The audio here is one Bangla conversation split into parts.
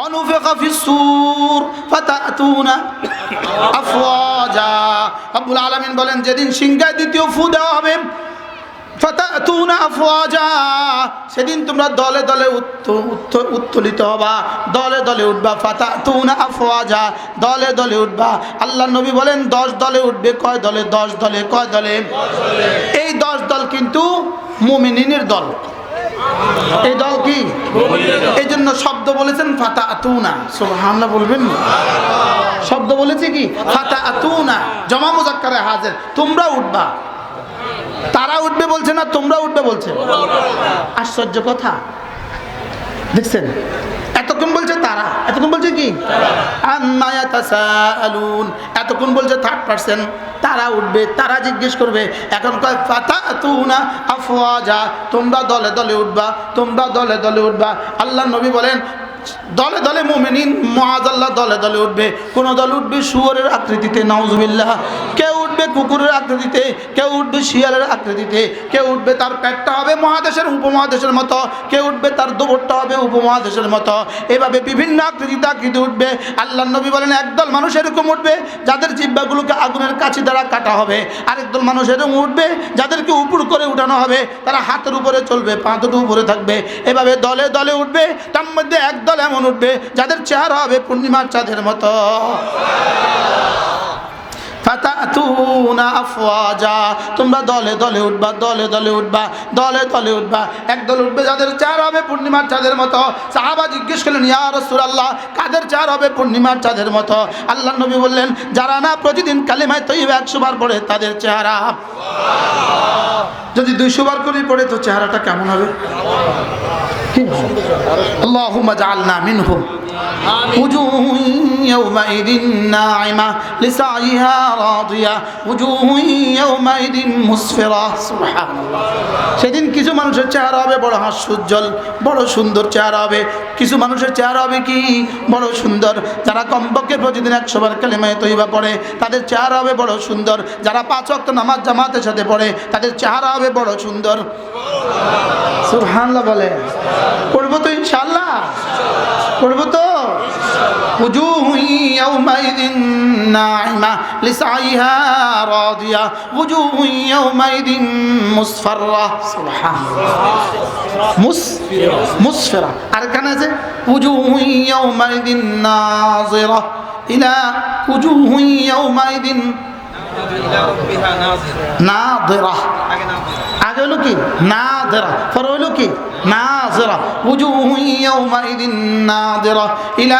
ونفخ في الصور فتأتون أفواجا রব্বুল আলামিন বলেন যেদিন সিংহায় দ্বিতীয় ফু দেওয়া হবে ফাতাতুনা আফওয়াজা সেদিন তোমরা দলে দলে উত্ত- উত্ত- উত্তোলিত হবা দলে দলে উঠবা ফাতাতুনা আফওয়াজা দলে দলে উঠবা আল্লাহ নবী বলেন দশ দলে উঠবে কয় দলে দশ দলে কয় দলে এই দশ দল কিন্তু মুমিনিনের দল এই দল কি? এই জন্য শব্দ বলেছেন ফাতা আতুনা হামলা বলবেন? শব্দ বলেছে কি? ফাতা আতুনা জমা মুজাক্কারে হাজের। তোমরা উঠবা। তারা উঠবে বলছে না, তোমরা উঠবে বলছে। আশ্চর্য কথা। দেখছেন? এতক্ষণ বলছে তারা। এতক্ষণ বলছে কি? ইয়াতাসাআলুন। এতক্ষণ বলছে থার্ড পার্সন তারা উঠবে তারা জিজ্ঞেস করবে এখন কয় আফওয়াজা? তোমরা দলে দলে উঠবা তোমরা দলে দলে উঠবা। আল্লাহ নবী বলেন দলে দলে মোমেনিন মহাজাল্লাহ দলে দলে উঠবে। কোন দল উঠবে শুয়োরের আকৃতিতে নাউজুবিল্লাহ। কেউ উঠবে কুকুরের আকৃতিতে, কেউ উঠবে শিয়ালের আকৃতিতে, কেউ উঠবে তার পেটটা হবে মহাদেশের, উপমহাদেশের মতো, কেউ উঠবে তার দুবরটা হবে উপমহাদেশের মতো। এভাবে বিভিন্ন আকৃতিতে আকৃতি উঠবে। আল্লাহ নবী বলেন, একদল মানুষ এরকম উঠবে যাদের জিব্বাগুলোকে আগুনের কাছে দ্বারা কাটা হবে। আরেকদল মানুষ এরকম উঠবে যাদেরকে উপর করে উঠানো হবে। তারা হাতের উপরে চলবে পা দুটো উপরে থাকবে। এভাবে দলে দলে উঠবে, তার মধ্যে একদল এমন উঠবে যাদের চেহারা হবে পূর্ণিমার চাঁদের মতো। তোমরা দলে দলে উঠবা, দলে দলে উঠবা, দলে দলে উঠবা। একদল উঠবে যাদের চার হবে পূর্ণিমার চাঁদের মতো। সাহাবা জিজ্ঞেস করলেন, ইয়া রাসূলুল্লাহ, কাদের চার হবে পূর্ণিমার চাঁদের মতো? আল্লাহ নবী বললেন, যারা না প্রতিদিন কালিমায় তৈবা একশো বার পড়ে তাদের চেহারা। যদি দুইশো বার করে পড়ে তো চেহারাটা কেমন হবে? জাআলনা মিনহুম। وجوه يومئذ ناعمة لسعيها راضية وجوه يومئذ مسفرة سبحان الله সেদিন কিছু মানুষের চেহারা হবে বড় হাস্যোজ্জ্বল বড় সুন্দর চেহারা হবে কিছু মানুষের চেহারা হবে কি বড় সুন্দর যারা কমপক্ষে প্রতিদিন একশো বার কালেমায় তৈবা পড়ে তাদের চেহারা হবে বড় সুন্দর যারা পাঁচ ওয়াক্ত নামাজ জামাতের সাথে পড়ে তাদের চেহারা হবে বড় সুন্দর সুবহানাল্লাহ বলে পড়বো তো ইনশাআল্লাহ পড়বো তো وجوه يومئذ ناعمة لسعيها راضية. وجوه يومئذ مصفرة. سبحان الله. مصفرة. مصفرة. أركنا وجوه يومئذ ناظرة. إلى وجوه يومئذ ناظرة. ناظرة. আগে কি? কি? ইলা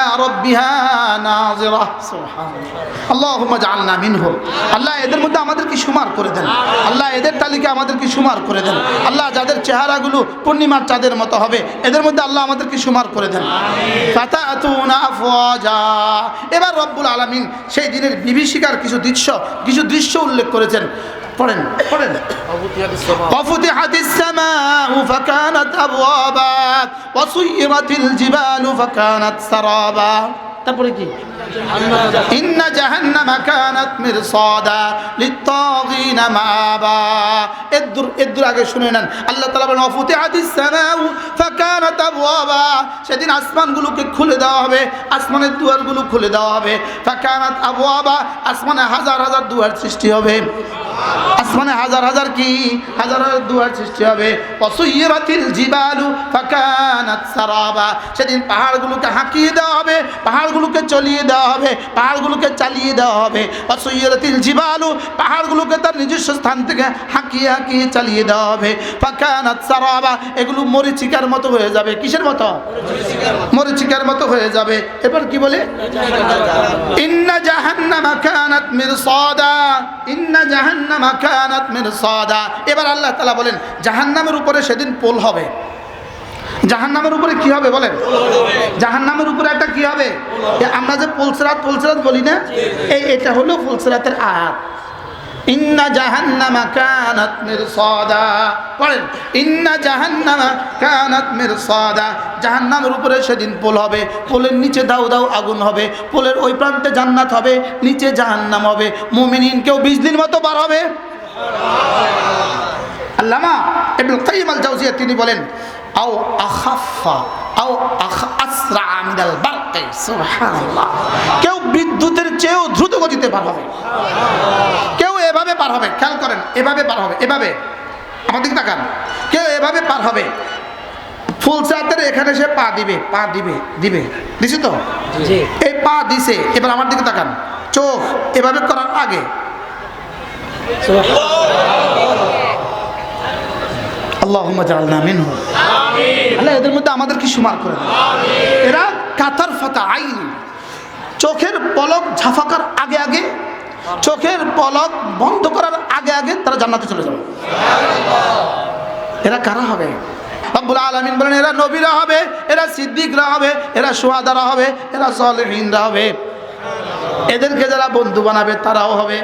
আল্লাহুম্মা জাআলনা মিনহুম। আল্লাহ এদের মধ্যে সুমার করে দেন। আল্লাহ এদের তালিকা আমাদেরকে সুমার করে দেন। আল্লাহ যাদের চেহারাগুলো পূর্ণিমার চাঁদের মতো হবে, এদের মধ্যে আল্লাহ আমাদেরকে সুমার করে দেন। এবার রব্বুল আলামিন সেই দিনের বিভীষিকার কিছু দৃশ্য কিছু দৃশ্য উল্লেখ করেছেন। পড়েন পড়েন وفتحت السماء فكانت أبوابا وسيرت الجبال فكانت سرابا তারপরে কি إن جهنم كانت مرصادا للطاغين مآبا এদ্দুর এদ্দুর আগে শুনে নেন আল্লাহ তাআলা বলেন وفتحت السماء فكانت أبوابا সেদিন আসমানগুলোকে খুলে দেওয়া হবে আসমানের দুয়ারগুলো খুলে দেওয়া হবে فكانت أبوابا আসমানে হাজার হাজার দুয়ার সৃষ্টি হবে আসমানে হাজার হাজার কি? হাজার হাজার দুয়ার সৃষ্টি হবে। অসুইরাতিল জিবালু ফাকানাত সারাবা। সেদিন পাহাড়গুলোকে হাঁকিয়ে দেওয়া হবে, পাহাড়গুলোকে চলিয়ে দেওয়া হবে, পাহাড়গুলোকে চালিয়ে দেওয়া হবে। অসুইরাতিল জিবালু পাহাড়গুলোকে তার নিজস্ব স্থান থেকে হাঁকিয়ে হাঁকিয়ে চালিয়ে দেওয়া হবে। ফাকানাত সারাবা, এগুলো মরিচিকার মতো হয়ে যাবে। কিসের মতো? মরিচিকার মতো হয়ে যাবে। এবার কি বলে? ইন্না জাহান্নামা কানাত মিরসাদা। ইন্না জাহান্নামা এবার আল্লাহ তালা বলেন, জাহান্নামের উপরে সেদিন পোল হবে। জাহান্নামের উপরে কি হবে বলেন? জাহান্নামের উপরে একটা কি হবে? আমরা যে পুলসরাত পোলসরাত বলি না? এই এটা হলো ফুলসরাতের আয়াত। জাহান্নামা জাহান্নামা উপরে সেদিন পোল হবে, পোলের দাউ আগুন হবে, পোলের ওই প্রান্তে জান্নাত হবে হবে। কেউ বিজলির মতো বার হবে? আল্লামা তিনি বলেন, আও আসরা কেউ বিদ্যুতের চেয়েও দ্রুত গতিতে পার হবে। কেউ এভাবে পার হবে খেয়াল করেন এভাবে পার হবে এভাবে। আমার দিকে তাকান। কেউ এভাবে পার হবে। ফুল চাতের এখানে সে পা দিবে পা দিবে দিবে। দিছি তো? এই পা দিছে এবার আমার দিকে তাকান। চোখ এভাবে করার আগে। আল্লাহ জালনা আল্লাহ এদের মধ্যে আমাদের কি সুমার করে এরা কাতার ফাতা আইন। চোখের পলক ঝাফাকার আগে আগে। চোখের পলক বন্ধ করার আগে আগে তারা জান্নাতে চলে যাবে। এরা কারা হবে? রব্বুল আলামিন বলেন, এরা নবীরা হবে, এরা সিদ্দিকরা হবে, এরা সুহাদারা হবে, এরা সলেহিনরা হবে। এদেরকে যারা বন্ধু বানাবে তারাও হবে।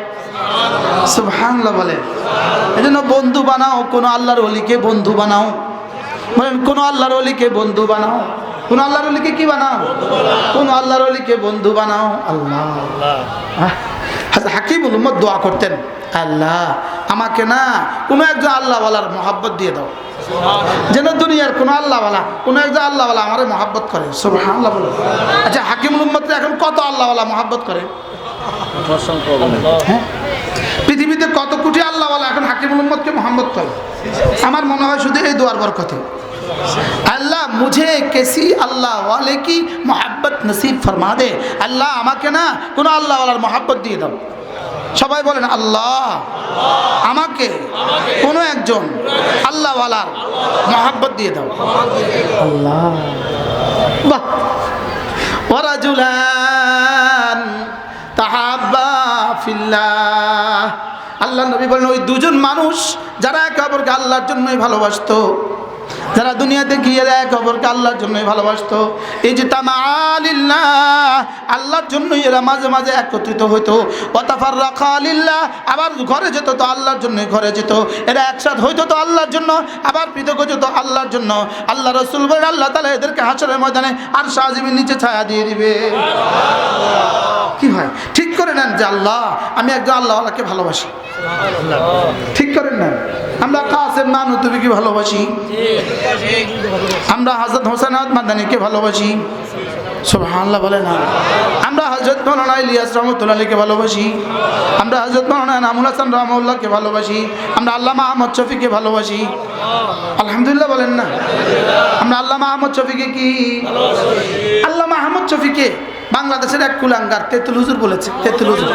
সুবহানাল্লাহ বলে। এজন্য বন্ধু বানাও, কোনো আল্লাহর অলিকে বন্ধু বানাও। বলেন, কোনো আল্লাহর অলিকে বন্ধু বানাও। কোন আল্লাহর অলিকে কি বানাও? কোন আল্লাহর অলিকে বন্ধু বানাও। আল্লাহ। হাজরত হাকিবুল উম্মদ দোয়া করতেন। আল্লাহ আমাকে না কোনো একজন আল্লাহওয়ালার মহাব্বত দিয়ে দাও। যেন দুনিয়ার কোনো আল্লাহওয়ালা কোনো একজন আল্লাহওয়ালা আমারে মহাব্বত করে। সুবহানাল্লাহ বলে। আচ্ছা হাকিমুল উম্মদ এখন কত আল্লাহওয়ালা মহাব্বত করে? হ্যাঁ? পৃথিবীতে কত কোটি আল্লাহওয়ালা এখন হাকিমুল উম্মদকে মোহাম্মদ করে? আমার মনে হয় শুধু এই দোয়ার বরকতে। আল্লাহ মুঝে কেসি আল্লাহ ওয়ালে কি মোহাব্বত নসিব ফরমা দে আল্লাহ আমাকে না কোনো আল্লাহওয়ালার মোহাব্বত দিয়ে দাও। সবাই বলেন, আল্লাহ। আমাকে কোনো একজন আল্লাহওয়ালার মোহাব্বত দিয়ে দাও। আল্লাহ। বাহ। ওরাজুলান আল্লাহ নবী বলেন, ওই দুজন মানুষ যারা একে অপরকে আল্লাহর জন্যই ভালোবাসতো যারা দুনিয়াতে গিয়ে এক অপরকে আল্লাহর জন্যই ভালোবাসতো। এই যে তামালিল্লাহ আল্লাহর জন্যই এরা মাঝে মাঝে একত্রিত হইতো। অতাফার রাখা আলিল্লাহ আবার ঘরে যেত তো আল্লাহর জন্যই ঘরে যেত। এরা একসাথ হইতো তো আল্লাহর জন্য আবার পৃথক যেত আল্লাহর জন্য। আল্লাহ রসুল বলে আল্লাহ তালা এদেরকে হাসরের ময়দানে আর সাহাজিমের নিচে ছায়া দিয়ে দিবে। কি হয়? ঠিক করে নেন যে আল্লাহ আমি একজন আল্লাহ আল্লাহকে ভালোবাসি ঠিক করেন নেন। আমরা কাসেম নানু তুবিকে ভালোবাসি? আমরা হাজরত হোসেন মাদানিকে ভালোবাসি। সুবহানাল্লাহ বলে না। আমরা হজরত মৌলানা ইলিয়াস রহমতুল্লাহ আলীকে ভালোবাসি। আমরা হজরত মৌলানা নামুল হাসান রহমউল্লাহকে ভালোবাসি। আমরা আল্লামা আহমদ শফিকে ভালোবাসি। আলহামদুলিল্লাহ বলেন না। আমরা আল্লামা আহমদ শফিকে কি? আল্লামা আহমদ শফিকে বাংলাদেশের এক কুলাঙ্গার তেতুল হুজুর বলেছে, তেতুল হুজুর।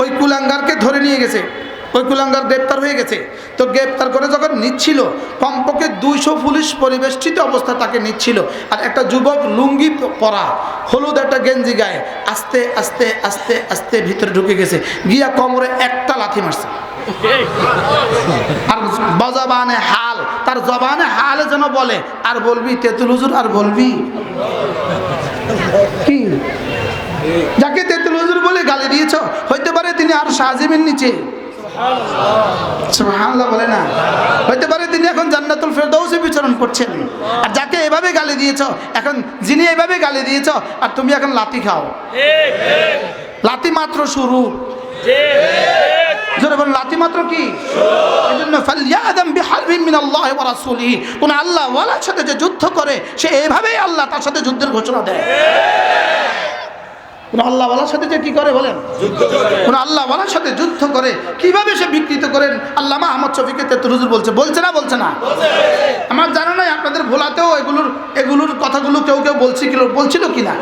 ওই কুলাঙ্গারকে ধরে নিয়ে গেছে। ওই কুলাঙ্গার গ্রেপ্তার হয়ে গেছে। তো গ্রেপ্তার করে যখন নিচ্ছিল, কমপক্ষে দুইশো পুলিশ পরিবেষ্টিত অবস্থা তাকে নিচ্ছিল। আর একটা যুবক লুঙ্গি পরা, হলুদ একটা গেঞ্জি গায়ে, আস্তে আস্তে আস্তে আস্তে ভিতরে ঢুকে গেছে। গিয়া কোমরে একটা লাথি মারছে। আর বজবানে হাল, তার জবানে হালে যেন বলে, আর বলবি তেতুল হুজুর, আর বলবি? কি? যাকে তেতুল হুজুর বলে গালি দিয়েছ, হইতে পারে তিনি আর সাজিমের নিচে। সুবহানাল্লাহ বলে না। হইতে পারে তিনি এখন জান্নাতুল ফেরদৌসে বিচরণ করছেন। আর যাকে এভাবে গালি দিয়েছ, এখন যিনি এভাবে গালি দিয়েছ, আর তুমি এখন লাতি খাও। লাতি মাত্র শুরু। লাতি মাত্র কি? এই জন্য ফালিয়াদাম বিহারবিন মিনাল্লাহি ওয়া রাসূলিহি। কোন আল্লাহ ওয়ালার সাথে যে যুদ্ধ করে, সে এভাবেই আল্লাহ তার সাথে যুদ্ধের ঘোষণা দেয়। কোন আল্লাহ ওয়ালার সাথে যে কি করে বলেন? কোন আল্লাহ ওয়ালার সাথে যুদ্ধ করে। কীভাবে সে বিকৃত করেন? আল্লামা আহমদ শফিকে তেতুল হুজুর বলছে। বলছে না বলছে না? আমার জানা নাই আপনাদের ভোলাতেও এগুলোর এগুলোর কথাগুলো কেউ কেউ বলছি কি বলছিল কিনা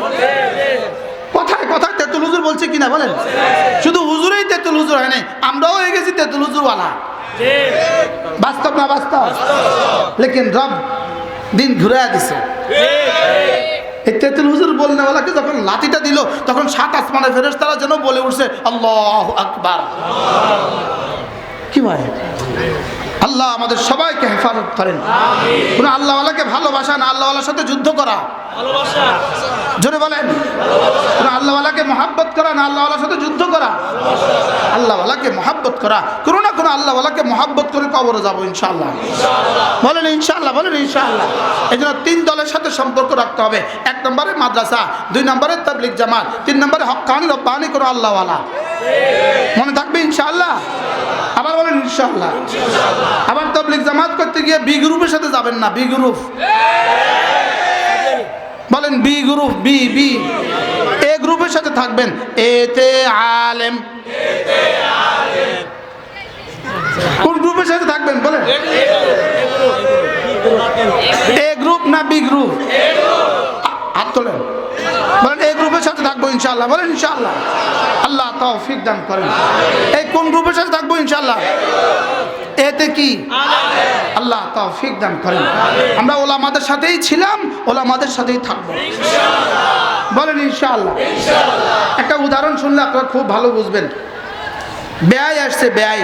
কথায় কথায় তেতুল হুজুর বলছে কিনা বলেন? শুধু হুজুরেই তেতুল হুজুর হয় নাই আমরাও হয়ে গেছি তেতুল হুজুরওয়ালা। বাস্তব না বাস্তব? লেকিন রব দিন ঘুরে দিছে। এই তেতুল হুজুর যখন লাঠিটা দিল, তখন সাত আসমানে ফেরেস তারা যেন বলে উঠছে, আল্লাহ আকবার। কি ভাই আল্লাহ আমাদের সবাইকে হেফাজত করেন। কোন আল্লাহওয়ালাকে ভালোবাসা না আল্লাহওয়ালার সাথে যুদ্ধ করা। জোরে বলেন। কোন আল্লাহওয়ালাকে মহাব্বত করা না আল্লাহওয়ালার সাথে যুদ্ধ করা। আল্লাহওয়ালাকে মহাব্বত করা। কোনো না কোনো আল্লাহওয়ালাকে মহাব্বত করে কবরে যাব ইনশাআল্লাহ। বলেন ইনশাআল্লাহ বলেন ইনশাআল্লাহ। এই জন্য তিন দলের সাথে সম্পর্ক রাখতে হবে। এক নম্বরে মাদ্রাসা দুই নম্বরে তাবলিক জামাত তিন নম্বরে হকানি রব্বানি কোনো আল্লাহওয়ালা। মনে থাকবে ইনশাআল্লাহ? আবার বলেন ইনশাআল্লাহ। আবার তবলিক জামাত করতে গিয়ে বি গ্রুপের সাথে যাবেন না বি গ্রুপ বলেন B group B B A গ্রুপের সাথে থাকবেন। এতে আলেম। কোন গ্রুপের সাথে থাকবেন, বলেন। এ গ্রুপ না বি গ্রুপ হাত তোলেন। বলেন এই গ্রুপের সাথে থাকব ইনশাল্লাহ বলেন ইনশাল্লাহ আল্লাহ তৌফিক দান করেন। এই কোন গ্রুপের সাথে থাকব ইনশাল্লাহ এতে কি? আল্লাহ তৌফিক দান করেন। আমরা ওলামাদের সাথেই ছিলাম ওলামাদের সাথেই থাকব। বলেন ইনশাআল্লাহ। একটা উদাহরণ শুনলে আপনারা খুব ভালো বুঝবেন। ব্যয় আসছে ব্যয়।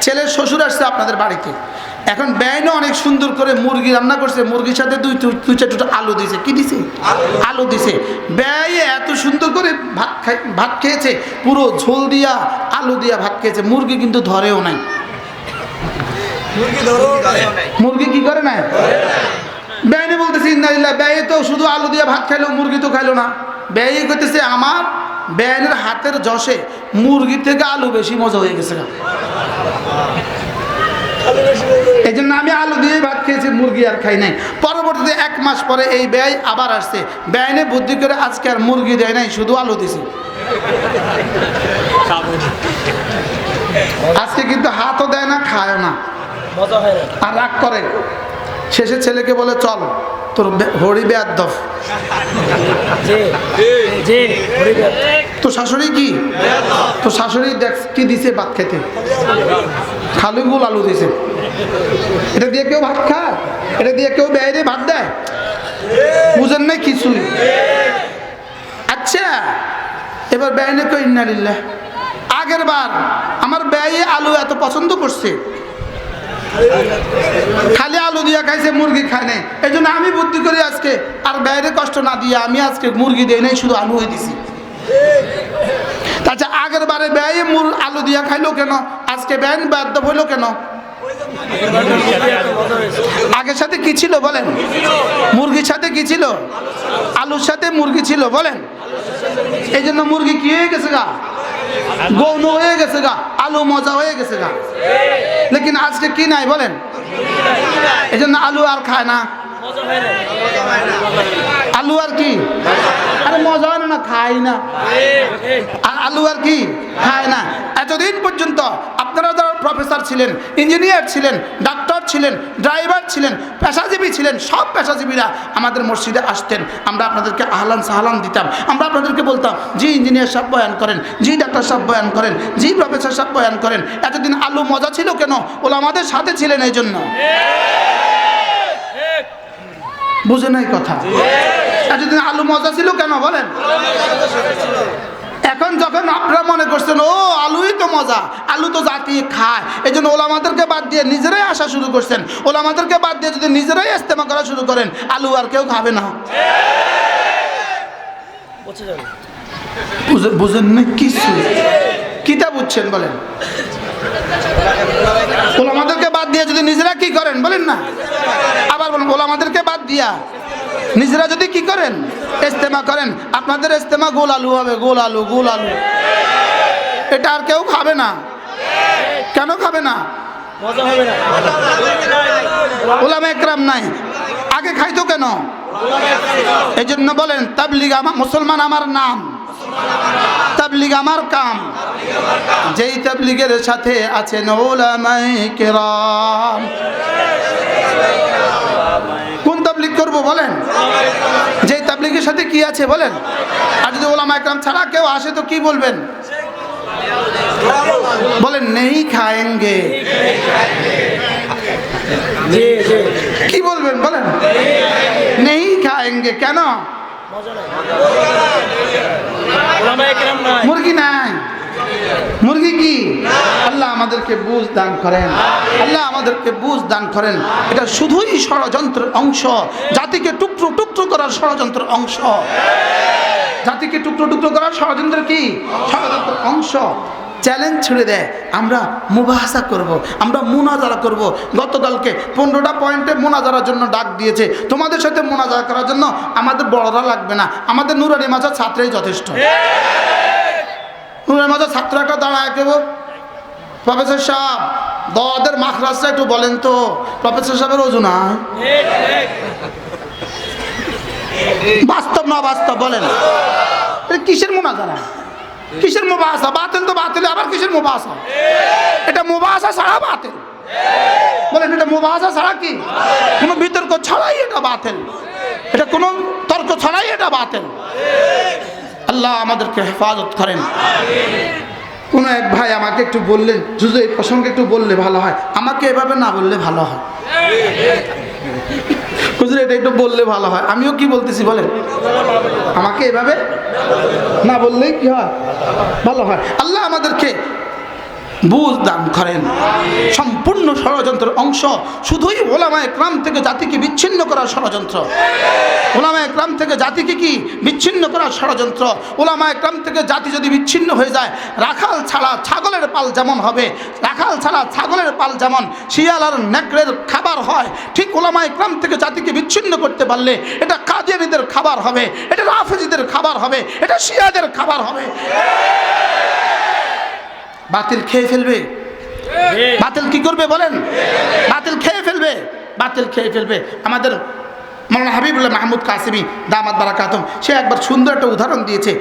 ছেলের শ্বশুর আসছে আপনাদের বাড়িতে। এখন ব্যয় না অনেক সুন্দর করে মুরগি রান্না করছে মুরগির সাথে দুই দুই চার দুটো আলু দিছে। কি দিছে? আলু দিছে। ব্যয় এত সুন্দর করে ভাত খাই ভাত খেয়েছে পুরো ঝোল দিয়া আলু দিয়া ভাত খেয়েছে মুরগি কিন্তু ধরেও নাই। মুরগি কি করে না ব্যয় বলতেছি ইন্দালিল্লাহ ব্যয় তো শুধু আলু দিয়ে ভাত খাইলো মুরগি তো খাইলো না। ব্যয় করতেছে আমার ব্যয়ের হাতের যশে মুরগির থেকে আলু বেশি মজা হয়ে গেছে এই জন্য আমি আলু দিয়ে ভাত খেয়েছি মুরগি আর খাই নাই। পরবর্তীতে এক মাস পরে এই ব্যয় আবার আসছে। ব্যয়নে বুদ্ধি করে আজকে আর মুরগি দেয় নাই শুধু আলু দিছে আজকে কিন্তু হাতও দেয় না খায় না। আর রাগ করে। শেষে ছেলেকে বলে চল তোর হরি বেয়ার দফ তো শাশুড়ি কি? তো শাশুড়ি দেখ কি দিছে ভাত খেতে? খালু গুল আলু দিছে। এটা দিয়ে কেউ ভাত খায়? এটা দিয়ে কেউ দিয়ে ভাত দেয়? বুঝেন নাই কিছুই। আচ্ছা এবার ব্যয় নেই কেউ ইন্নালিল্লাহ আগের বার আমার ব্যয়ে আলু এত পছন্দ করছে। খালি আলু দিয়া খাইছে, মুরগি খায় নাই। এই জন্য আমি বুদ্ধি করি আজকে আর বাইরে কষ্ট না দিয়ে আমি আজকে মুরগি দেই নাই, শুধু আলু হয়ে দিছি আচ্ছা আগের বারে ব্যয়ে মুর আলু দিয়া খাইলো কেন? আজকে ব্যয় বাধ্য হইল কেন? আগের সাথে কি ছিল বলেন? মুরগির সাথে কি ছিল? আলুর সাথে মুরগি ছিল বলেন? এই জন্য মুরগি কি হয়ে গেছে গা? গৌণ হয়ে গেছে গা, আলু মজা হয়ে গেছে গা। লেকিন আজকে কি নাই বলেন? এই জন্য আলু আর খায় না। আলু আর কি? আরে মজা হয় না খাই না। আর আলু আর কি? খায় না। এতদিন পর্যন্ত আপনারা যারা প্রফেসর ছিলেন ইঞ্জিনিয়ার ছিলেন ছিলেন ড্রাইভার ছিলেন, পেশাজীবী ছিলেন, সব পেশাজীবীরা আমাদের মসজিদে আসতেন। আমরা আপনাদেরকে আহলান সাহালান দিতাম। আমরা আপনাদেরকে বলতাম, জি ইঞ্জিনিয়ার সাহেব বয়ান করেন, জি ডাক্তার সাহেব বয়ান করেন, জি প্রফেসর সাহেব বয়ান করেন। এতদিন আলু মজা ছিল কেন? ওলা আমাদের সাথে ছিলেন এই জন্য বুঝে নাই কথা? এতদিন আলু মজা ছিল কেন বলেন? এখন যখন আপনারা মনে করছেন ও আলুই তো মজা আলু তো জাতি খায়। এই জন্য ওলামাদেরকে বাদ দিয়ে নিজেরাই আসা শুরু করছেন। ওলামাদেরকে বাদ দিয়ে যদি নিজেরাই ইস্তেমা করা শুরু করেন আলু আর কেউ খাবে না। বুঝে- বুঝেন না কিছু। কিতা বুঝছেন বলেন? ওলামাদেরকে বাদ দিয়ে যদি নিজেরা কি করেন বলেন না। আবার বলুন ওলামাদেরকে বাদ দিয়া নিজেরা যদি কি করেন? ইস্তেমা করেন। আপনাদের ইস্তেমা গোল আলু হবে গোল আলু গোল আলু এটা আর কেউ খাবে না। কেন খাবে না? ওলামা একরাম নাই। আগে খাইতো কেন? এই জন্য বলেন তাবলিগ আমার মুসলমান আমার নাম। তাবলিগ আমার কাম। যেই তাবলিগের সাথে আছেন ওলামাই কেরাম। বলেন? যেই তাবলিগের সাথে কি আছে বলেন? আর যদি ওলামা একরাম ছাড়া কেউ আসে তো কি বলবেন? বলেন নেই খায়েঙ্গে। কি বলবেন বলেন? নেই খায়েঙ্গে কেন? মুরগি নাই। মুরগি কি? আল্লাহ আমাদেরকে বুঝ দান করেন। আল্লাহ আমাদেরকে বুঝ দান করেন। এটা শুধুই ষড়যন্ত্রের অংশ। জাতিকে টুকরো টুকরো করার ষড়যন্ত্রের অংশ। জাতিকে টুকরো টুকরো করার ষড়যন্ত্র কি? ষড়যন্ত্রের অংশ। চ্যালেঞ্জ ছেড়ে দেয়। আমরা মুবাহাসা করব। আমরা মোনাজারা করব। গতকালকে পনেরোটা পয়েন্টে মোনাজারার জন্য ডাক দিয়েছে। তোমাদের সাথে মোনাজারা করার জন্য আমাদের বড়রা লাগবে না। আমাদের নুরানি মাজার ছাত্রেই যথেষ্ট। নুরানি মাজার ছাত্র একটা দাঁড়ায় কেব প্রফেসর সাহেব দদের মাখরাজটা একটু বলেন তো। প্রফেসর সাহেবের ওজন হয় বাস্তব না বাস্তব, বলেন। কিসের মোনাজারা? কিসের মুবাসা? বাতিল তো বাতিল, আবার কিসের মুবাসা? এটা মুবাসা ছাড়া বাতিল। বলেন, এটা মুবাসা ছাড়া কি? কোনো বিতর্ক ছাড়াই এটা বাতিল। এটা কোনো তর্ক ছাড়াই এটা বাতিল। আল্লাহ আমাদেরকে হেফাজত করেন। কোনো এক ভাই আমাকে একটু বললে, যদি এই প্রসঙ্গে একটু বললে ভালো হয়। আমাকে এভাবে না বললে ভালো হয়। এটা একটু বললে ভালো হয়। আমিও কি বলতেছি বলেন? আমাকে এভাবে না বললেই কি হয়? ভালো হয়। আল্লাহ আমাদেরকে বুঝ দান করেন। সম্পূর্ণ ষড়যন্ত্রের অংশ। শুধুই ওলামায় ক্রাম থেকে জাতিকে বিচ্ছিন্ন করার ষড়যন্ত্র। ওলামায় ক্রাম থেকে জাতিকে কি বিচ্ছিন্ন করার ষড়যন্ত্র? ওলামায় ক্রাম থেকে জাতি যদি বিচ্ছিন্ন হয়ে যায়, রাখাল ছাড়া ছাগলের পাল যেমন হবে, রাখাল ছাড়া ছাগলের পাল যেমন শিয়াল আর নেকড়ের খাবার হয়, ঠিক ওলামায় ক্রাম থেকে জাতিকে বিচ্ছিন্ন করতে পারলে এটা কাদিয়ানিদের খাবার হবে, এটা রাফেজিদের খাবার হবে, এটা শিয়াদের খাবার হবে। বাতিল খেয়ে ফেলবে। বাতিল কি করবে বলেন? বাতিল খেয়ে ফেলবে। বাতিল খেয়ে ফেলবে। আমাদের মৌলানা হাবিবুল্লাহ মাহমুদ কাসিমি দামাত বারাকাতম সে একবার সুন্দর একটা উদাহরণ দিয়েছে।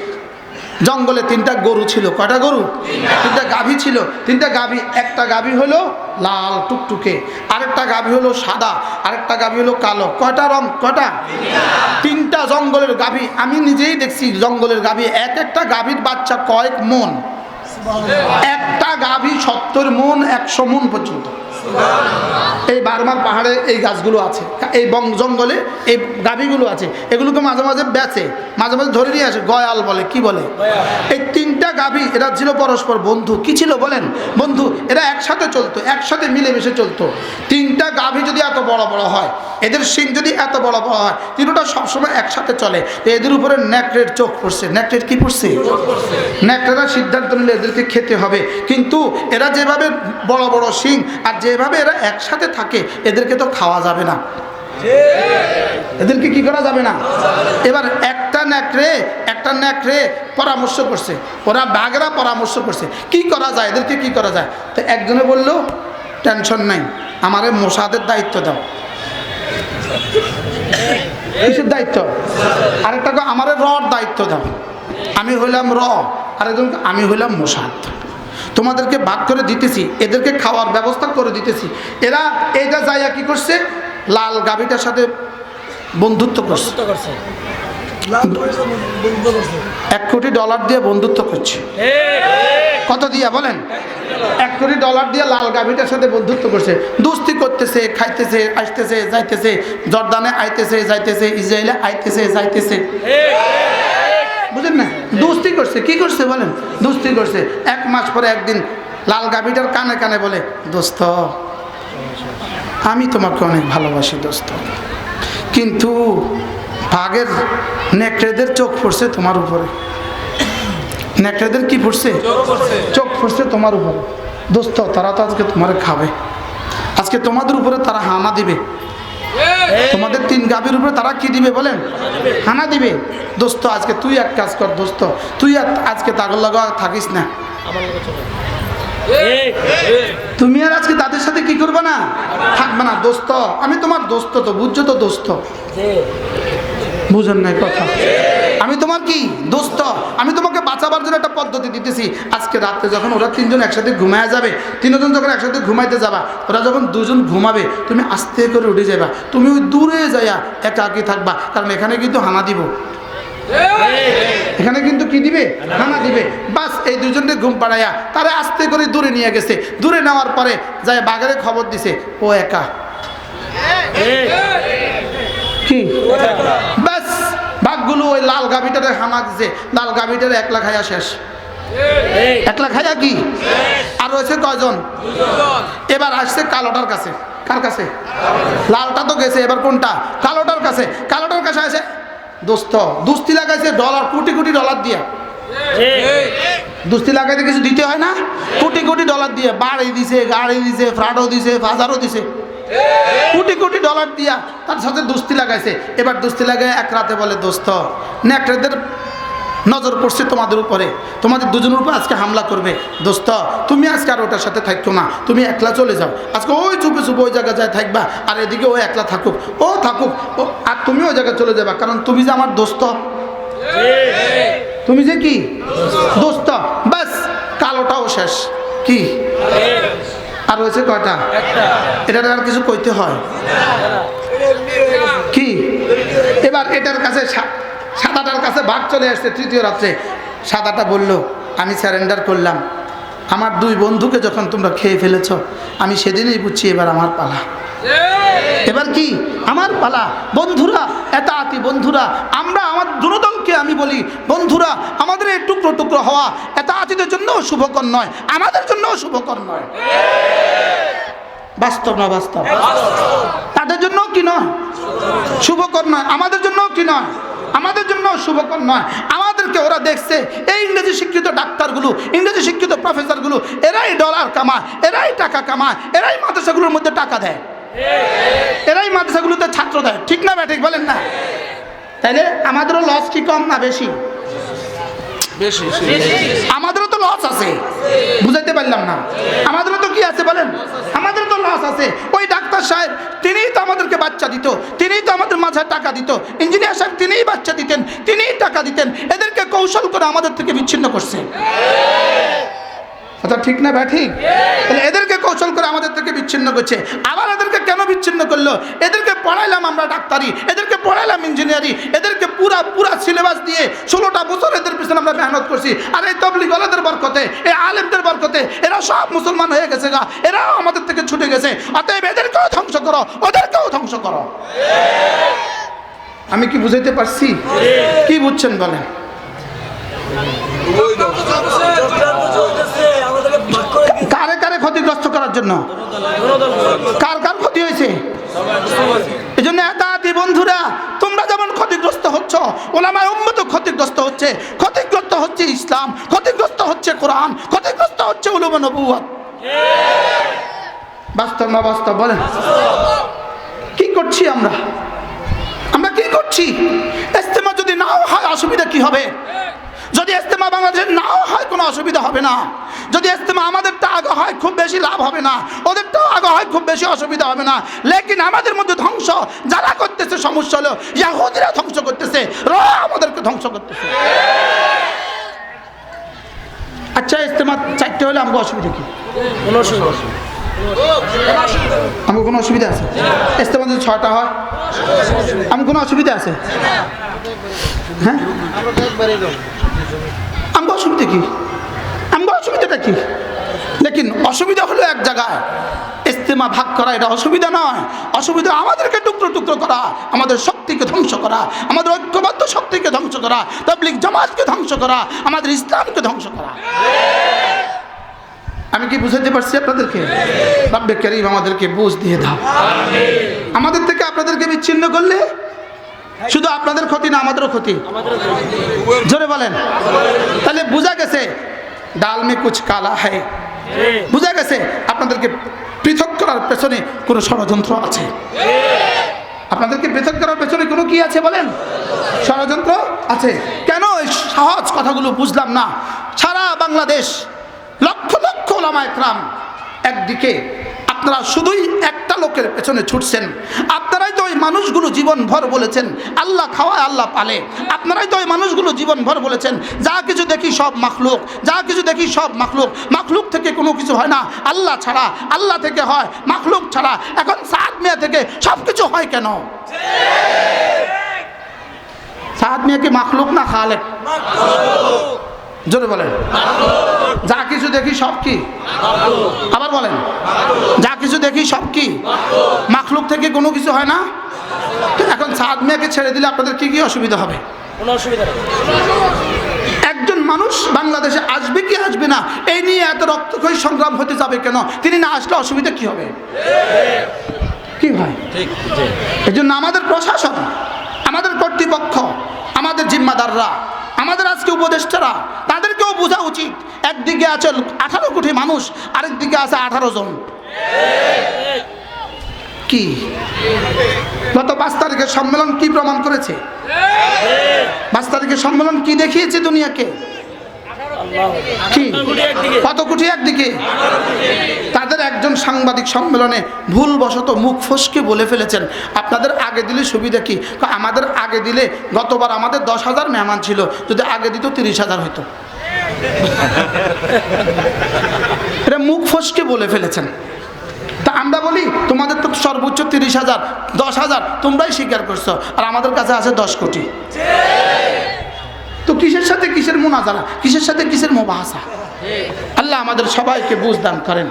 জঙ্গলে তিনটা গরু ছিল। কয়টা গরু? তিনটা গাভী ছিল। তিনটা গাভী একটা গাভী হলো লাল টুকটুকে আরেকটা গাভী হলো সাদা আরেকটা গাভী হলো কালো। কয়টা রং? কয়টা? তিনটা জঙ্গলের গাভী। আমি নিজেই দেখছি জঙ্গলের গাভী। এক একটা গাভীর বাচ্চা কয়েক মন। একটা গাভী সত্তর মন একশো মন পর্যন্ত। এই বারমার পাহাড়ে এই গাছগুলো আছে। এই বং জঙ্গলে এই গাভীগুলো আছে। এগুলোকে মাঝে মাঝে বেচে, মাঝে মাঝে ধরে নিয়ে আসে, গয়াল বলে, কি বলে? এই তিনটা গাভী, এরা ছিল পরস্পর বন্ধু। কি ছিল বলেন? বন্ধু, এরা একসাথে চলতো, একসাথে মিলেমিশে চলতো। তিনটা গাভী যদি এত বড় বড় হয়, এদের শিং যদি এত বড় বড় হয়, তিনটা সবসময় একসাথে চলে। তো এদের উপরে ন্যাকড়ের চোখ পড়ছে। ন্যাকড়ের কি পড়ছে? ন্যাকড়েরা সিদ্ধান্ত নিলে এদেরকে খেতে হবে। কিন্তু এরা যেভাবে বড় বড় শিং আর যেভাবে এরা একসাথে থাকে, এদেরকে তো খাওয়া যাবে না। এদেরকে কি করা যাবে না? এবার একটা ন্যাকড়ে একটা ন্যাকড়ে পরামর্শ করছে। ওরা বাঘরা পরামর্শ করছে। কি করা যায়? এদেরকে কি করা যায়? তো একজনে বলল, টেনশন নাই, আমারে মশাদের দায়িত্ব দাও। কিসের দায়িত্ব? আরেকটা আমারে রর দায়িত্ব দাও। আমি হইলাম র আরেকজন আমি হইলাম মশাদ তোমাদেরকে ভাগ করে দিতেছি এদেরকে খাওয়ার ব্যবস্থা করে দিতেছি। এরা এইটা যাইয়া কি করছে? লাল গাভীটার সাথে বন্ধুত্ব করছে। এক কোটি ডলার দিয়ে বন্ধুত্ব করছে। কত দিয়া বলেন? এক কোটি ডলার দিয়ে লাল গাভীটার সাথে বন্ধুত্ব করছে। দুস্তি করতেছে খাইতেছে আসতেছে যাইতেছে জর্দানে আইতেছে যাইতেছে ইসরায়েলে আইতেছে যাইতেছে। বুঝেন না? দুস্তি করছে, কি করছে বলেন? দুস্তি করছে। এক মাস পরে একদিন লাল গাভীটার কানে কানে বলে, দোস্ত, আমি তোমাকে অনেক ভালোবাসি, দোস্ত। কিন্তু ভাগের নেকড়েদের চোখ পড়ছে তোমার উপরে। নেকড়েদের কি পড়ছে? চোখ পড়ছে তোমার উপরে। দোস্ত, তারা তো আজকে তোমারে খাবে। আজকে তোমাদের উপরে তারা হানা দিবে। তোমাদের তিন গাভীর উপরে তারা কি দিবে বলেন? হানা দিবে। দোস্ত আজকে তুই এক কাজ কর দোস্ত। তুই আজকে তাগর লাগা থাকিস না। তুমি আর আজকে তাদের সাথে কি করবে না? থাকবে না দোস্ত। আমি তোমার দোস্ত তো বুঝছ তো দোস্ত? বুঝেন নাই কথা। আমি তোমার কি? দোস্ত আমি তোমাকে বাঁচাবার জন্য একটা পদ্ধতি দিতেছি। আজকে রাত্রে যখন ওরা তিনজন একসাথে ঘুমায় যাবে তিনজন যখন একসাথে ঘুমাইতে যাবা ওরা যখন দুজন ঘুমাবে তুমি আস্তে করে উঠে যাবা তুমি ওই দূরে যাইয়া একাকি থাকবা কারণ এখানে কিন্তু হানা দিব। এখানে কিন্তু কি দিবে? হানা দিবে। বাস এই দুজনকে ঘুম পাড়াইয়া তারা আস্তে করে দূরে নিয়ে গেছে। দূরে নেওয়ার পরে যায় বাঘের খবর দিছে ও একা। কি? ব্যাস বাঘগুলো ওই লাল গাভিটারে হানা দিছে। লাল গাভিটারে একলা খাইয়া শেষ। একলা খাইয়া কি? আর রয়েছে কয়জন? এবার আসছে কালোটার কাছে। কার কাছে? লালটা তো গেছে এবার কোনটা? কালোটার কাছে। কালোটার কাছে আছে দোস্ত দুস্তি লাগাইছে ডলার কোটি কোটি ডলার দিয়ে। দুস্তি লাগাইতে কিছু দিতে হয় না? কোটি কোটি ডলার দিয়ে। বাড়ি দিছে গাড়ি দিছে ফ্রাডও দিছে ফাজারও দিছে। কোটি কোটি ডলার দিয়া তার সাথে দুস্তি লাগাইছে। এবার দুস্তি লাগাই এক রাতে বলে, দোস্ত, নেকড়েদের নজর পড়ছে তোমাদের উপরে। তোমাদের দুজনের উপর আজকে হামলা করবে। দোস্ত, তুমি আজকে আর ওটার সাথে থাকতো না। তুমি একলা চলে যাও। আজকে ওই চুপে চুপে ওই জায়গায় যায় থাকবা। আর এদিকে ও একলা থাকুক। ও থাকুক। ও, আর তুমি ওই জায়গায় চলে যাবা। কারণ তুমি যে আমার দোস্ত। তুমি যে কি? দোস্ত। বাস, কালোটাও শেষ। কি? আর হয়েছে কয়টা? এটা আর কিছু কইতে হয়? কি? এবার এটার কাছে সাদাটার কাছে ভাগ চলে আসছে তৃতীয় রাত্রে। সাদাটা বলল আমি স্যারেন্ডার করলাম। আমার দুই বন্ধুকে যখন তোমরা খেয়ে ফেলেছ আমি সেদিনই বুঝছি এবার আমার পালা। এবার কি? আমার পালা। বন্ধুরা এত আতি বন্ধুরা আমরা আমার দুরদলকে আমি বলি বন্ধুরা আমাদের এই টুকরো টুকরো হওয়া এত আতিদের জন্যও শুভকর নয় আমাদের জন্যও শুভকর নয়। বাস্তব না বাস্তব? তাদের জন্য কি নয়? শুভকর নয় আমাদের জন্য কি নয়? আমাদের জন্য শুভকর নয়। আমাদেরকে ওরা দেখছে এই ইংরেজি শিক্ষিত ডাক্তারগুলো ইংরেজি শিক্ষিত প্রফেসরগুলো এরাই ডলার কামায় এরাই টাকা কামায় এরাই মাদ্রাসাগুলোর মধ্যে টাকা দেয়। এরাই মাদ্রাসাগুলোতে ছাত্র দেয় ঠিক না ব্যাঠিক বলেন না? তাইলে আমাদেরও লস কি কম না বেশি? আমাদেরও তো লস আছে। বুঝাইতে পারলাম না। আমাদেরও তো কি আছে বলেন? আমাদেরও তো লস আছে। ওই ডাক্তার সাহেব তিনিই তো আমাদেরকে বাচ্চা দিত। তিনিই তো আমাদের মাঝে টাকা দিত। ইঞ্জিনিয়ার সাহেব তিনিই বাচ্চা দিতেন তিনিই টাকা দিতেন। এদেরকে কৌশল করে আমাদের থেকে বিচ্ছিন্ন করছে। কথা ঠিক না ব্যা ঠিক? তাহলে এদেরকে কৌশল করে আমাদের থেকে বিচ্ছিন্ন করছে। আবার এদেরকে কেন বিচ্ছিন্ন করল? এদেরকে পড়াইলাম আমরা ডাক্তারি, এদেরকে পড়াইলাম ইঞ্জিনিয়ারিং, এদেরকে পুরা পুরা সিলেবাস দিয়ে ষোলোটা বছর এদের পিছনে আমরা মেহনত করছি। আর এই তবলিগলাদের বরকতে, এই আলেমদের বরকতে, এরা সব মুসলমান হয়ে গেছে গা। এরাও আমাদের থেকে ছুটে গেছে। অতএব এদেরকেও ধ্বংস করো, ওদেরকেও ধ্বংস করো। আমি কি বুঝাইতে পারছি? কি বুঝছেন বলেন? ক্ষতিগ্রস্ত করার জন্য। কার কার ক্ষতি হয়েছে? এই জন্য এতাতি বন্ধুরা, তোমরা যেমন ক্ষতিগ্রস্ত হচ্ছ, ওলামায় উম্মত ক্ষতিগ্রস্ত হচ্ছে ক্ষতিগ্রস্ত হচ্ছে ইসলাম, ক্ষতিগ্রস্ত হচ্ছে কোরআন, ক্ষতিগ্রস্ত হচ্ছে উলুম নবুয়াত বাস্তব না বাস্তব বলেন? কি করছি আমরা? আমরা কি করছি? ইস্তেমা যদি নাও হয়, অসুবিধা কি হবে? যদি ইস্তেমা বাংলাদেশের নাও হয় কোনো অসুবিধা হবে না। যদি ইস্তেমা আমাদেরটা আগে হয় খুব বেশি লাভ হবে না। ওদেরটাও আগে হয় খুব বেশি অসুবিধা হবে না। লেকিন আমাদের মধ্যে ধ্বংস যারা করতেছে সমস্যা হলো ইয়াহুদিরা ধ্বংস করতেছে র আমাদেরকে ধ্বংস করতেছে। আচ্ছা ইস্তেমা চারটে হলে আমাকে অসুবিধা কি? আমার কোনো অসুবিধা আছে? ইস্তেমা যদি ছয়টা হয় আমার কোনো অসুবিধা আছে? হ্যাঁ? আমার অসুবিধা কি? আমার অসুবিধাটা কি? লেকিন অসুবিধা হলো এক জায়গায়। ইস্তেমা ভাগ করা, এটা অসুবিধা নয়। অসুবিধা আমাদেরকে টুকরো টুকরো করা, আমাদের শক্তিকে ধ্বংস করা, আমাদের ঐক্যবদ্ধ শক্তিকে ধ্বংস করা তাবলিক জামাতকে ধ্বংস করা, আমাদের ইসলামকে ধ্বংস করা। আমি কি বুঝাতে পারছি আপনাদেরকে? আমাদেরকে বুঝ দিয়ে দাও। আমাদের থেকে আপনাদেরকে বিচ্ছিন্ন করলে শুধু আপনাদের ক্ষতি না, আমাদেরও ক্ষতি। জোরে বলেন। তাহলে বোঝা গেছে ডাল মে কুচ কালা হ্যায়। বোঝা গেছে আপনাদেরকে পৃথক করার পেছনে কোনো ষড়যন্ত্র আছে। আপনাদেরকে পৃথক করার পেছনে কোনো কি আছে বলেন? ষড়যন্ত্র আছে। কেন এই সহজ কথাগুলো বুঝলাম না? সারা বাংলাদেশ, লক্ষ লক্ষ ওলামা একরাম একদিকে আপনারা শুধুই একটা লোকের পেছনে ছুটছেন। আপনারাই তো ওই মানুষগুলো জীবন ভর বলেছেন, আল্লাহ খাওয়ায় আল্লাহ পালে। আপনারাই তো ওই মানুষগুলো জীবন ভর বলেছেন, যা কিছু দেখি সব মাখলুক, যা কিছু দেখি সব মাখলুক। মাখলুক থেকে কোনো কিছু হয় না, আল্লাহ ছাড়া, আল্লাহ থেকে হয়, মাখলুক ছাড়া। এখন সাত মেয়া থেকে সব কিছু হয় কেন? সাত মেয়া কি মাখলুক না খালে জোরে বলেন। যা কিছু দেখি সব কি? আবার বলেন। যা কিছু দেখি সব কি? মাখলুক থেকে কোনো কিছু হয় না? এখন সাদ মেয়েকে ছেড়ে দিলে আপনাদের কি কি অসুবিধা হবে? একজন মানুষ বাংলাদেশে আসবে কি আসবে না এই নিয়ে এত রক্তক্ষয়ী সংগ্রাম হতে যাবে কেন? তিনি না আসলে অসুবিধা কি হবে? কি ভাই? ঠিক। এই জন্য আমাদের প্রশাসন আমাদের কর্তৃপক্ষ আমাদের জিম্মাদাররা আমাদের আজকে উপদেষ্টারা, তাদেরকেও বোঝা উচিত। একদিকে আছে আঠারো কোটি মানুষ আরেক দিকে আছে আঠারো জন। কি? গত পাঁচ তারিখের সম্মেলন কি প্রমাণ করেছে? পাঁচ তারিখের সম্মেলন কি দেখিয়েছে দুনিয়াকে? কি? কত কোটি একদিকে। তাদের একজন সাংবাদিক সম্মেলনে ভুলবশত মুখ ফসকে বলে ফেলেছেন। আপনাদের আগে দিলে সুবিধা কি? আমাদের আগে দিলে গতবার আমাদের দশ হাজার মেহমান ছিল। যদি আগে দিত, তিরিশ হাজার হইতো। এটা মুখ ফসকে বলে ফেলেছেন। তা আমরা বলি, তোমাদের তো সর্বোচ্চ তিরিশ হাজার, দশ হাজার, তোমরাই স্বীকার করছ। আর আমাদের কাছে আছে দশ কোটি। তো কিসের সাথে কিসের মোনাজারা? কিসের সাথে কিসের মোবাহাসা? আল্লাহ আমাদের সবাইকে বুঝ দান করেন।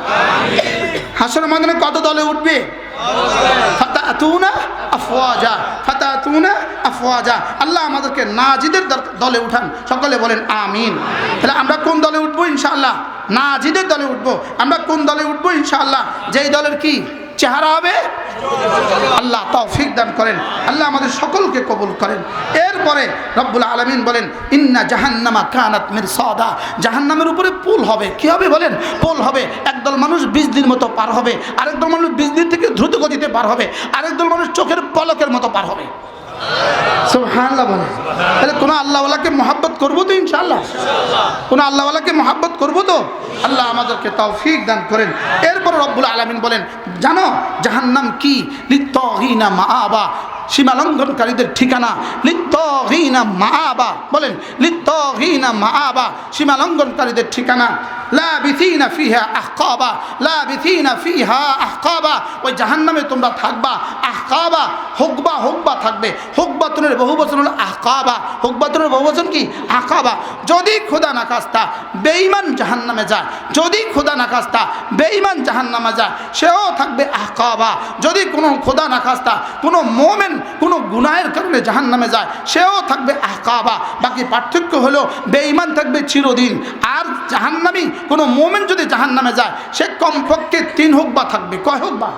হাসর মাদানে কত দলে উঠবে? আল্লাহ আমাদেরকে দলে উঠান। সকলে বলেন, আমিন। তাহলে আমরা কোন দলে উঠবো? ইনশাআল্লাহ। নাজিদের দলে উঠবো। আমরা কোন দলে উঠবো? যেই দলের কি? চেহারা হবে? আল্লাহ তৌফিক দান করেন, আল্লাহ আমাদের সকলকে কবুল করেন। এরপরে রব্বুল আলমিন বলেন, ইন্না জাহান্নামা কানাত মির সদা জাহান্নামের উপরে পুল হবে। কি হবে বলেন? পুল হবে। একদল মানুষ বিজলির মতো পার হবে। আরেকদল মানুষ বিজলির থেকে দ্রুত গতিতে পার হবে। আরেকদল মানুষ চোখের পলকের মতো পার হবে। কোনো আল্লাহওয়ালাকে মহাব্বত করব তো ইনশাআল্লাহ। কোনো আল্লাহওয়ালাকে করব তো? আল্লাহ আমাদেরকে দান করেন। এরপর বলেন, জানো, জাহান্নাম কি? লিত্তহিনা মাআবা। সীমালঙ্ঘনকারীদের ঠিকানা লিত্তহিনা মাআবা। বলেন লিত্তহিনা মাআবা। সীমালঙ্ঘনকারীদের ঠিকানা লা বিথিনা ফিহা আহকাবা লা বিথিনা ফিহা আহকাবা। ওই জাহান্নামে তোমরা থাকবা, আহকাবা, হুকবা হুকবা থাকবে। হুকবাতনের বহু বচন হলো আহকাবা। হুকবাতনের বহু বচন কি? আহকাবা। যদি খোদা না কাস্তা বেঈমান জাহান্নামে যায়। যদি খোদা না কাস্তা বেঈমান জাহান্নামে যায়, সেও থাকবে আহকাবা। যদি কোনো খোদা না কাস্তা কোনো মোমেন, কোনো গুনাহের কারণে জাহান্নামে যায়, সেও থাকবে আহকাবা। বাকি পার্থক্য হলো, বেঈমান থাকবে চিরদিন। আর জাহান্নামি কোনো মোমেন্ট যদি জাহান নামে যায়, সে কমপক্ষে তিন হোক বা থাকবে। কয় হোক বা?